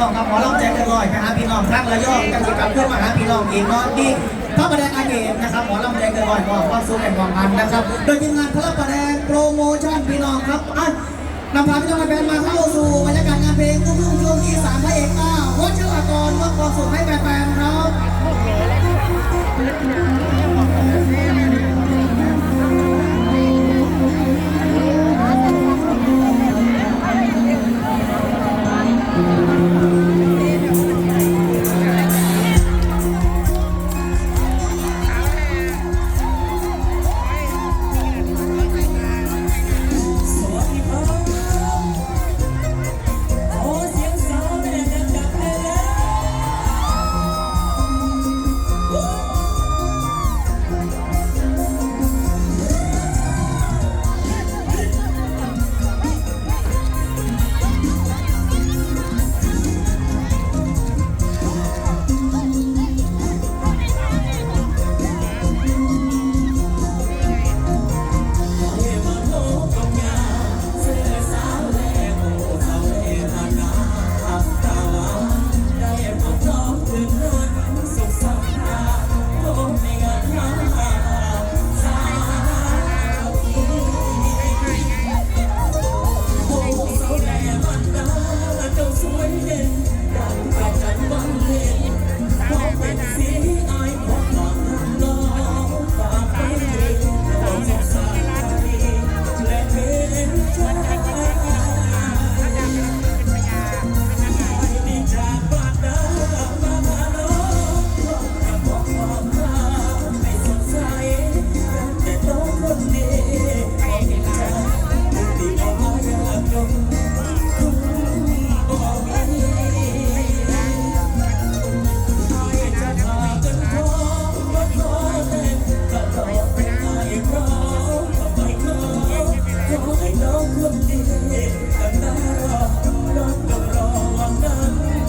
น้องครับหมอลำใจเกินร้อยไปหาพี่น้องทั้งระยองกันสิกลับขึ้นมาหาพี่น้องอีกเนาะที่พระประแดงอาเกตนะครับหมอลำใจเกินร้อยบอกความสุขแห่งความมันนะครับ โดยทีมงานพระประแดงโปรโมชั่นพี่น้องครับอะนำพาพี่น้องแฟนมาเข้าสู่บรรยากาศงานเพลงลูกทุ่งช่วงที่สามพระเอกอ้าววัชรกรมอบความสุขให้แฟนๆครับ ร่วมที่ให้กันได้รอรอรอวันนั้น